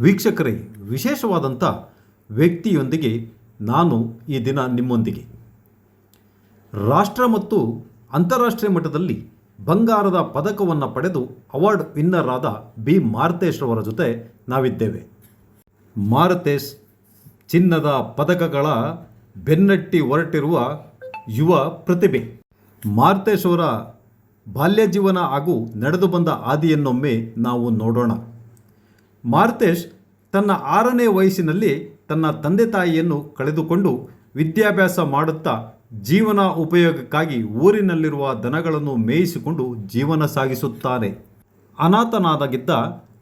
ವೀಕ್ಷಕರೇ, ವಿಶೇಷವಾದಂಥ ವ್ಯಕ್ತಿಯೊಂದಿಗೆ ನಾನು ಈ ದಿನ ನಿಮ್ಮೊಂದಿಗೆ. ರಾಷ್ಟ್ರ ಮತ್ತು ಅಂತಾರಾಷ್ಟ್ರೀಯ ಮಟ್ಟದಲ್ಲಿ ಬಂಗಾರದ ಪದಕವನ್ನು ಪಡೆದು ಅವಾರ್ಡ್ ವಿನ್ನರ್ ಆದ ಬಿ. ಮಾರುತೇಶ್ ಅವರ ಜೊತೆ ನಾವಿದ್ದೇವೆ. ಮಾರುತೇಶ್ ಚಿನ್ನದ ಪದಕಗಳ ಬೆನ್ನಟ್ಟಿ ಹೊರಟಿರುವ ಯುವ ಪ್ರತಿಭೆ. ಮಾರುತೇಶ್ ಅವರ ಬಾಲ್ಯ ಜೀವನ ಹಾಗೂ ನಡೆದು ಬಂದ ಹಾದಿಯನ್ನೊಮ್ಮೆ ನಾವು ನೋಡೋಣ. ಮಾರುತೇಶ್ ತನ್ನ ಆರನೇ ವಯಸ್ಸಿನಲ್ಲಿ ತನ್ನ ತಂದೆ ತಾಯಿಯನ್ನು ಕಳೆದುಕೊಂಡು ವಿದ್ಯಾಭ್ಯಾಸ ಮಾಡುತ್ತಾ ಜೀವನ ಉಪಯೋಗಕ್ಕಾಗಿ ಊರಿನಲ್ಲಿರುವ ದನಗಳನ್ನು ಮೇಯಿಸಿಕೊಂಡು ಜೀವನ ಸಾಗಿಸುತ್ತಾನೆ. ಅನಾಥನಾದಾಗಿದ್ದ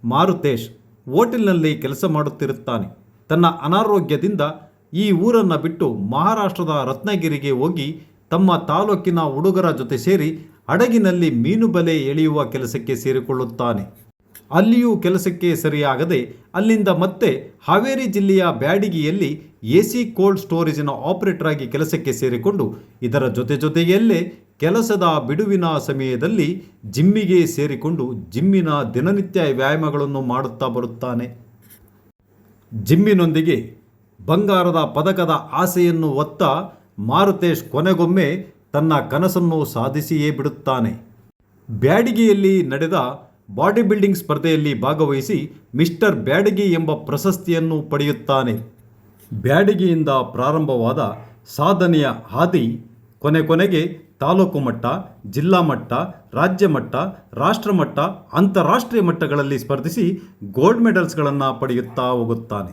ಮಾರುತೇಶ್ ಹೋಟೆಲ್ನಲ್ಲಿ ಕೆಲಸ ಮಾಡುತ್ತಿರುತ್ತಾನೆ. ತನ್ನ ಅನಾರೋಗ್ಯದಿಂದ ಈ ಊರನ್ನು ಬಿಟ್ಟು ಮಹಾರಾಷ್ಟ್ರದ ರತ್ನಗಿರಿಗೆ ಹೋಗಿ ತಮ್ಮ ತಾಲೂಕಿನ ಹುಡುಗರ ಜೊತೆ ಸೇರಿ ಹಡಗಿನಲ್ಲಿ ಮೀನು ಬಲೆ ಎಳೆಯುವ ಕೆಲಸಕ್ಕೆ ಸೇರಿಕೊಳ್ಳುತ್ತಾನೆ. ಅಲ್ಲಿಯೂ ಕೆಲಸಕ್ಕೆ ಸರಿಯಾಗದೆ ಅಲ್ಲಿಂದ ಮತ್ತೆ ಹಾವೇರಿ ಜಿಲ್ಲೆಯ ಬ್ಯಾಡಿಗೆಯಲ್ಲಿ ಎ ಸಿ ಕೋಲ್ಡ್ ಸ್ಟೋರೇಜಿನ ಆಪರೇಟರ್ ಆಗಿ ಕೆಲಸಕ್ಕೆ ಸೇರಿಕೊಂಡು ಇದರ ಜೊತೆ ಜೊತೆಯಲ್ಲೇ ಕೆಲಸದ ಬಿಡುವಿನ ಸಮಯದಲ್ಲಿ ಜಿಮ್ಮಿಗೆ ಸೇರಿಕೊಂಡು ಜಿಮ್ಮಿನ ದಿನನಿತ್ಯ ವ್ಯಾಯಾಮಗಳನ್ನು ಮಾಡುತ್ತಾ ಬರುತ್ತಾನೆ. ಜಿಮ್ಮಿನೊಂದಿಗೆ ಬಂಗಾರದ ಪದಕದ ಆಸೆಯನ್ನು ಒತ್ತ ಮಾರುತೇಶ್ ಕೊನೆಗೊಮ್ಮೆ ತನ್ನ ಕನಸನ್ನು ಸಾಧಿಸಿಯೇ ಬಿಡುತ್ತಾನೆ. ಬ್ಯಾಡಿಗೆಯಲ್ಲಿ ನಡೆದ ಬಾಡಿ ಬಿಲ್ಡಿಂಗ್ ಸ್ಪರ್ಧೆಯಲ್ಲಿ ಭಾಗವಹಿಸಿ ಮಿಸ್ಟರ್ ಬ್ಯಾಡಗಿ ಎಂಬ ಪ್ರಶಸ್ತಿಯನ್ನು ಪಡೆಯುತ್ತಾನೆ. ಬ್ಯಾಡಗಿಯಿಂದ ಪ್ರಾರಂಭವಾದ ಸಾಧನೆಯ ಹಾದಿ ಕೊನೆ ಕೊನೆಗೆ ತಾಲೂಕು ಮಟ್ಟ, ಜಿಲ್ಲಾ ಮಟ್ಟ, ರಾಜ್ಯ ಮಟ್ಟ, ರಾಷ್ಟ್ರ ಮಟ್ಟ, ಅಂತಾರಾಷ್ಟ್ರೀಯ ಮಟ್ಟಗಳಲ್ಲಿ ಸ್ಪರ್ಧಿಸಿ ಗೋಲ್ಡ್ ಮೆಡಲ್ಸ್ಗಳನ್ನು ಪಡೆಯುತ್ತಾ ಹೋಗುತ್ತಾನೆ.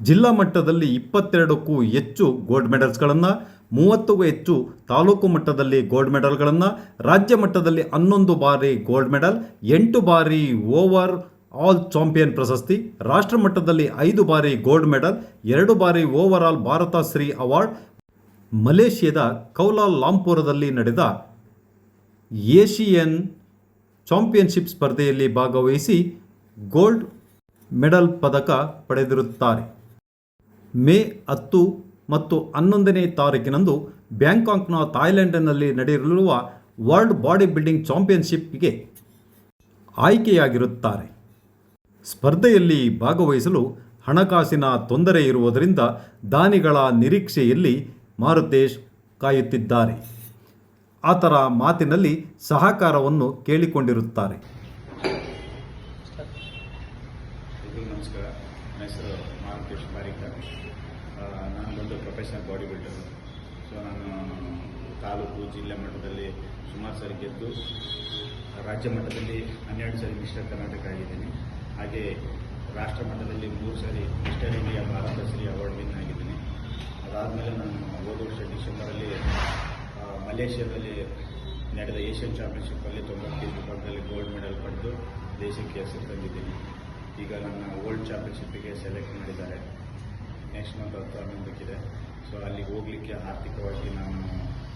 ಜಿಲ್ಲಾ ಮಟ್ಟದಲ್ಲಿ ಇಪ್ಪತ್ತೆರಡಕ್ಕೂ ಹೆಚ್ಚು ಗೋಲ್ಡ್ ಮೆಡಲ್ಸ್ಗಳನ್ನು ಮೂವತ್ತಕ್ಕೂ ಹೆಚ್ಚು ತಾಲೂಕು ಮಟ್ಟದಲ್ಲಿ ಗೋಲ್ಡ್ ಮೆಡಲ್ಗಳನ್ನು ರಾಜ್ಯ ಮಟ್ಟದಲ್ಲಿ ಹನ್ನೊಂದು ಬಾರಿ ಗೋಲ್ಡ್ ಮೆಡಲ್ ಎಂಟು ಬಾರಿ ಓವರ್ ಆಲ್ ಚಾಂಪಿಯನ್ ಪ್ರಶಸ್ತಿ, ರಾಷ್ಟ್ರ ಮಟ್ಟದಲ್ಲಿ ಐದು ಬಾರಿ ಗೋಲ್ಡ್ ಮೆಡಲ್ ಎರಡು ಬಾರಿ overall Bharat Shri award ಮಲೇಷ್ಯಾದ ಕೌಲಾಲಾಂಪುರದಲ್ಲಿ ನಡೆದ ಏಷಿಯನ್ ಚಾಂಪಿಯನ್ಶಿಪ್ ಸ್ಪರ್ಧೆಯಲ್ಲಿ ಭಾಗವಹಿಸಿ ಗೋಲ್ಡ್ ಮೆಡಲ್ ಪದಕ ಪಡೆದಿರುತ್ತಾರೆ. ಮೇ ಹತ್ತು ಮತ್ತು ಹನ್ನೊಂದನೇ ತಾರೀಕಿನಂದು ಬ್ಯಾಂಕಾಕ್ನ ಥಾಯ್ಲೆಂಡ್ನಲ್ಲಿ ನಡೆಯಲಿರುವ ವರ್ಲ್ಡ್ ಬಾಡಿ ಬಿಲ್ಡಿಂಗ್ ಚಾಂಪಿಯನ್ಶಿಪ್ಗೆ ಆಯ್ಕೆಯಾಗಿರುತ್ತಾರೆ. ಸ್ಪರ್ಧೆಯಲ್ಲಿ ಭಾಗವಹಿಸಲು ಹಣಕಾಸಿನ ತೊಂದರೆ ಇರುವುದರಿಂದ ದಾನಿಗಳ ನಿರೀಕ್ಷೆಯಲ್ಲಿ ಮಾರುತೇಶ್ ಕಾಯುತ್ತಿದ್ದಾರೆ. ಆತರ ಮಾತಿನಲ್ಲಿ ಸಹಕಾರವನ್ನು ಕೇಳಿಕೊಂಡಿರುತ್ತಾರೆ ಎಲ್ರಿಗೂ ನಮಸ್ಕಾರ ನನ್ನ ಹೆಸರು ಮಾರುತೇಶ್ ಬಾರಿಕರ್ ಆ, ನಾನು ಬಂದು ಪ್ರೊಫೆಷನಲ್ ಬಾಡಿ ಬಿಲ್ಡರ್ ಸೊ ನಾನು ತಾಲೂಕು ಜಿಲ್ಲಾ ಮಟ್ಟದಲ್ಲಿ ಸುಮಾರು ಸಾರಿ ಗೆದ್ದು, ರಾಜ್ಯ ಮಟ್ಟದಲ್ಲಿ ಹನ್ನೆರಡು ಸಾರಿ ಮಿಸ್ಟರ್ ಕರ್ನಾಟಕ ಆಗಿದ್ದೀನಿ. ಹಾಗೆ ರಾಷ್ಟ್ರ ಮಟ್ಟದಲ್ಲಿ ಮೂರು ಸಾರಿ Mr India Bharat Shri award win ಆಗಿದ್ದೀನಿ. ಅದಾದಮೇಲೆ ನಾನು ಹೋದ ವರ್ಷ ಡಿಸೆಂಬರಲ್ಲಿ ಮಲೇಷ್ಯಾದಲ್ಲಿ ನಡೆದ ಏಷ್ಯನ್ ಚಾಂಪಿಯನ್ಶಿಪ್ಪಲ್ಲಿ ತೊಂಬತ್ತೈದು ವಿಭಾಗದಲ್ಲಿ ಗೋಲ್ಡ್ ಮೆಡಲ್ ಪಡೆದು ದೇಶಕ್ಕೆ ಹೆಸರು ತಂದಿದ್ದೀನಿ. ಈಗ ನನ್ನ ವರ್ಲ್ಡ್ ಚಾಂಪಿಯನ್ಶಿಪ್ಪಿಗೆ ಸೆಲೆಕ್ಟ್ ಮಾಡಿದ್ದಾರೆ. ನೆಕ್ಸ್ಟ್ ಮಂತ್ ಹತ್ತು ಸೊ ಅಲ್ಲಿಗೆ ಹೋಗಲಿಕ್ಕೆ ಆರ್ಥಿಕವಾಗಿ ನಾನು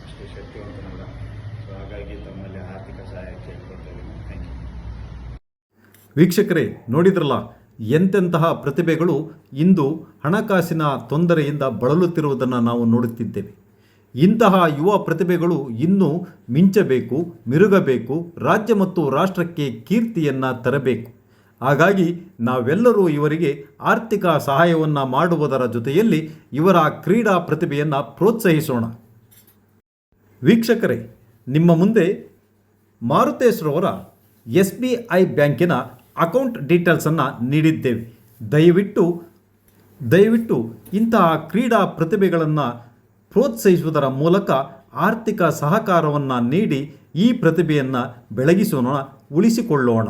ಅಷ್ಟೇ ಶಕ್ತಿವಂತನಲ್ಲ. ಸೊ ಹಾಗಾಗಿ ತಮ್ಮಲ್ಲಿ ಆರ್ಥಿಕ ಸಹಾಯ ಕೇಳ್ಕೊಳ್ತಾ ಥ್ಯಾಂಕ್ ಯು ವೀಕ್ಷಕರೇ, ನೋಡಿದ್ರಲ್ಲ, ಎಂತೆಂತಹ ಪ್ರತಿಭೆಗಳು ಇಂದು ಹಣಕಾಸಿನ ತೊಂದರೆಯಿಂದ ಬಳಲುತ್ತಿರುವುದನ್ನು ನಾವು ನೋಡುತ್ತಿದ್ದೇವೆ. ಇಂತಹ ಯುವ ಪ್ರತಿಭೆಗಳು ಇನ್ನೂ ಮಿಂಚಬೇಕು, ಮಿರುಗಬೇಕು, ರಾಜ್ಯ ಮತ್ತು ರಾಷ್ಟ್ರಕ್ಕೆ ಕೀರ್ತಿಯನ್ನು ತರಬೇಕು. ಹಾಗಾಗಿ ನಾವೆಲ್ಲರೂ ಇವರಿಗೆ ಆರ್ಥಿಕ ಸಹಾಯವನ್ನು ಮಾಡುವುದರ ಜೊತೆಯಲ್ಲಿ ಇವರ ಕ್ರೀಡಾ ಪ್ರತಿಭೆಯನ್ನು ಪ್ರೋತ್ಸಾಹಿಸೋಣ. ವೀಕ್ಷಕರೇ, ನಿಮ್ಮ ಮುಂದೆ ಮಾರುತೇಶ್ರವರ ಎಸ್ ಬಿ ಐ ಬ್ಯಾಂಕಿನ ಅಕೌಂಟ್ ಡೀಟೇಲ್ಸನ್ನು ನೀಡಿದ್ದೇವೆ. ದಯವಿಟ್ಟು ದಯವಿಟ್ಟು ಇಂತಹ ಕ್ರೀಡಾ ಪ್ರತಿಭೆಗಳನ್ನು ಪ್ರೋತ್ಸಾಹಿಸುವುದರ ಮೂಲಕ ಆರ್ಥಿಕ ಸಹಕಾರವನ್ನು ನೀಡಿ ಈ ಪ್ರತಿಭೆಯನ್ನು ಬೆಳಗಿಸೋಣ, ಉಳಿಸಿಕೊಳ್ಳೋಣ.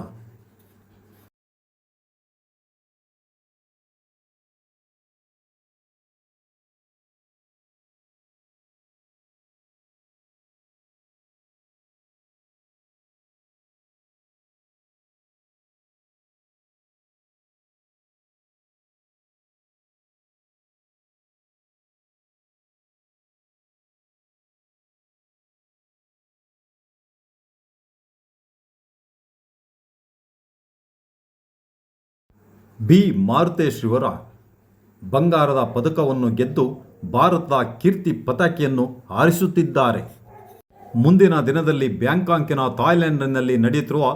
ಬಿ. ಮಾರುತೇಶ್ ಇವರ ಬಂಗಾರದ ಪದಕವನ್ನು ಗೆದ್ದು ಭಾರತದ ಕೀರ್ತಿ ಪತಾಕೆಯನ್ನು ಹಾರಿಸುತ್ತಿದ್ದಾರೆ. ಮುಂದಿನ ದಿನದಲ್ಲಿ ಬ್ಯಾಂಕಾಂಕಿನ ಥಾಯ್ಲೆಂಡ್ನಲ್ಲಿ ನಡೆಯುತ್ತಿರುವ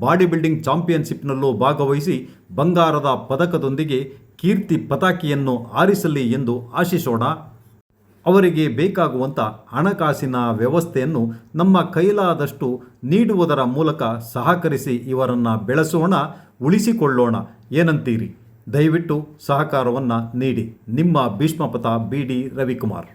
ಬಾಡಿ ಬಿಲ್ಡಿಂಗ್ ಚಾಂಪಿಯನ್ಶಿಪ್ನಲ್ಲೂ ಭಾಗವಹಿಸಿ ಬಂಗಾರದ ಪದಕದೊಂದಿಗೆ ಕೀರ್ತಿ ಪತಾಕಿಯನ್ನು ಆರಿಸಲಿ ಎಂದು ಆಶಿಸೋಣ. ಅವರಿಗೆ ಬೇಕಾಗುವಂಥ ಹಣಕಾಸಿನ ವ್ಯವಸ್ಥೆಯನ್ನು ನಮ್ಮ ಕೈಲಾದಷ್ಟು ನೀಡುವುದರ ಮೂಲಕ ಸಹಕರಿಸಿ ಇವರನ್ನು ಬೆಳೆಸೋಣ. ಉಳಿಸಿಕೊಳ್ಳೋಣ. ಏನಂತೀರಿ? ದಯವಿಟ್ಟು ಸಹಕಾರವನ್ನು ನೀಡಿ. ನಿಮ್ಮ ಭೀಷ್ಮಪಥ ಬಿ ಡಿ ರವಿಕುಮಾರ್.